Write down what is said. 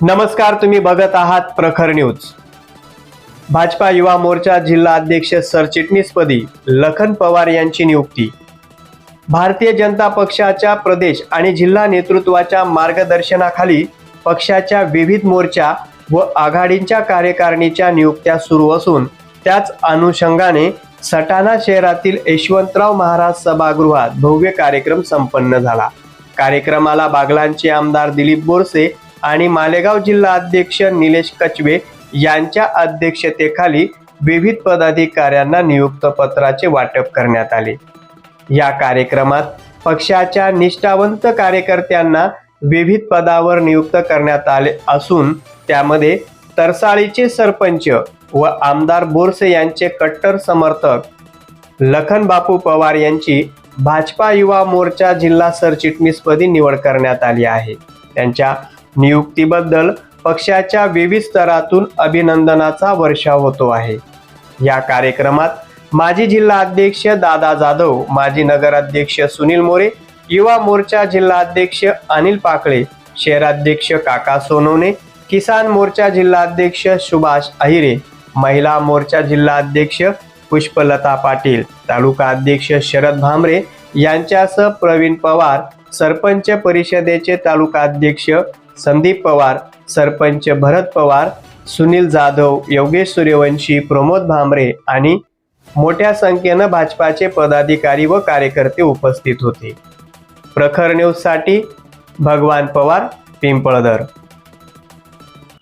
नमस्कार तुम्ही बघत आहात प्रखर न्यूज. भाजपा युवा मोर्चा जिल्हा अध्यक्ष सरचिटणीसपदी लखन पवार यांची नियुक्ती. भारतीय जनता पक्षाच्या प्रदेश आणि जिल्हा नेतृत्वाच्या मार्गदर्शनाखाली पक्षाच्या विविध मोर्चा व आघाडींच्या कार्यकारिणीच्या नियुक्त्या सुरू असून त्याच अनुषंगाने सटाणा शहरातील यशवंतराव महाराज सभागृहात भव्य कार्यक्रम संपन्न झाला. कार्यक्रमाला बागलांचे आमदार दिलीप बोरसे आणि मालेगाव जिल्हा अध्यक्ष निलेश कचवे यांच्या अध्यक्षतेखाली विविध पदाधिकाऱ्यांना नियुक्त पत्राचे वाटप करण्यात आले. या कार्यक्रमात पक्षाच्या निष्ठावंत कार्यकर्त्यांना विविध पदावर नियुक्त करण्यात आले असून त्यामध्ये तरसाळीचे सरपंच व आमदार बोरसे यांचे कट्टर समर्थक लखन बापू पवार यांची भाजपा युवा मोर्चा जिल्हा सरचिटणीसपदी निवड करण्यात आली आहे. त्यांच्या नियुक्तीबद्दल पक्षाच्या विविध स्तरातून अभिनंदनाचा वर्षाव होतो आहे. या कार्यक्रमात माजी जिल्हा अध्यक्ष दादा जाधव माजी नगराध्यक्ष सुनील मोरे युवा मोर्चा जिल्हा अध्यक्ष अनिल पाकळे शहराध्यक्ष काका सोनवणे किसान मोर्चा जिल्हा अध्यक्ष सुभाष अहिरे महिला मोर्चा जिल्हा अध्यक्ष पुष्पलता पाटील तालुका अध्यक्ष शरद भामरे यांच्यासह प्रवीण पवार सरपंच परिषदेचे तालुका अध्यक्ष संदीप पवार सरपंच भरत पवार सुनील जाधव योगेश सूर्यवंशी प्रमोद भामरे आणि मोठ्या संख्येनं भाजपाचे पदाधिकारी व कार्यकर्ते उपस्थित होते. प्रखर न्यूजसाठी भगवान पवार पिंपळदर.